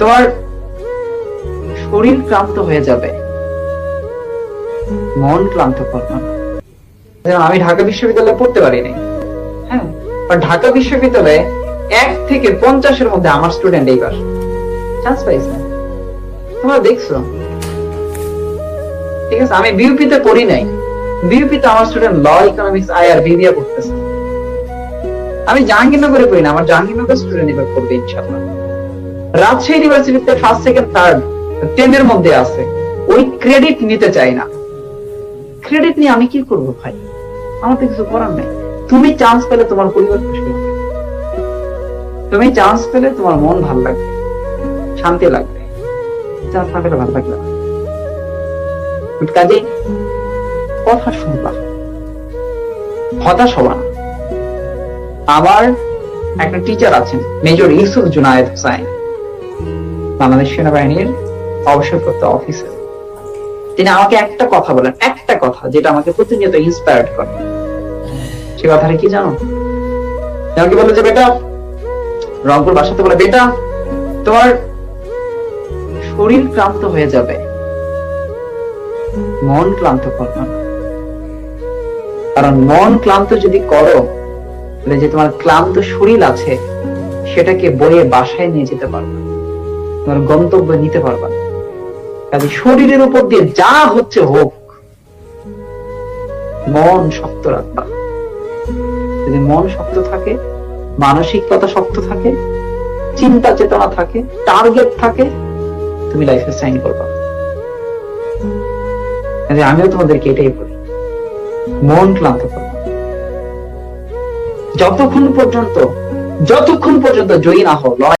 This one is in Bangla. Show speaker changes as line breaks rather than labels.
তোমার শরীর ক্লান্ত হয়ে যাবে। মন ক্লান্ত করবে আমি ঢাকা বিশ্ববিদ্যালয়ে পড়তে পারিনি। হ্যাঁ ঢাকা বিশ্ববিদ্যালয়ে এক থেকে পঞ্চাশের মধ্যে আমার স্টুডেন্ট এইবার। চান্স পাইছে তোমরা দেখছ। ঠিক আছে, আমি বিউপিতে পড়ি নাই। বিউপিতে আমার student law economics I R BBA পড়তেছে। আমি জাহাঙ্গীরনগরে পড়ি না, আমার জাহাঙ্গীরনগর স্টুডেন্ট এবার পড়বে ইনশাআল্লাহ। রাজশাহী ইউনিভার্সিটিতে ফার্স্ট সেকেন্ড থার্ড টেনের মধ্যে আছে। ওই ক্রেডিট নিতে চাই না। ক্রেডিট নিয়ে আমি কি করব ভাই? আমার তো কিছু করার নাই। তুমি চান্স পেলে তোমার পরিবার খুশি তুমি চান্স পেলে তোমার মন ভালো লাগবে। শান্তি লাগবে। চান্স না পেলে ভালো লাগবে কাজে কথা শুনবা। হতাশ হবা না। আমার একটা টিচার আছেন, মেজর ইউসুফ জুনায়েদ হুসাইন। বাংলাদেশ সেনাবাহিনীর অবসরপ্রাপ্ত অফিসার তিনি আমাকে একটা কথা বলেন, একটা কথা, যেটা আমাকে প্রতিনিয়ত ইন্সপায়ার্ড করে। সে কথাটা কি জানো? আমাকে বলে যে, বেটা, রংপুর বাসাতে বলে, বেটা, তোমার শরীর ক্লান্ত হয়ে যাবে। মন ক্লান্ত করবে কারণ মন ক্লান্ত যদি করো, তাহলে যে তোমার ক্লান্ত শরীর আছে, সেটাকে বয়ে বাসায় নিয়ে যেতে পারবে। তোমার গন্তব্য নিতে পারবে কাজে শরীরের উপর দিয়ে যা হচ্ছে হোক, মন শক্ত রাখবা। যদি মন শক্ত থাকে, মানসিকতা শক্ত থাকে, চিন্তা চেতনা থাকে টার্গেট থাকে, তুমি লাইফে সাইন করবা। কাজে আমিও তোমাদেরকে এটাই বলি, মন ক্লান্ত করবা। যতক্ষণ পর্যন্ত যতক্ষণ পর্যন্ত জয়ী না হও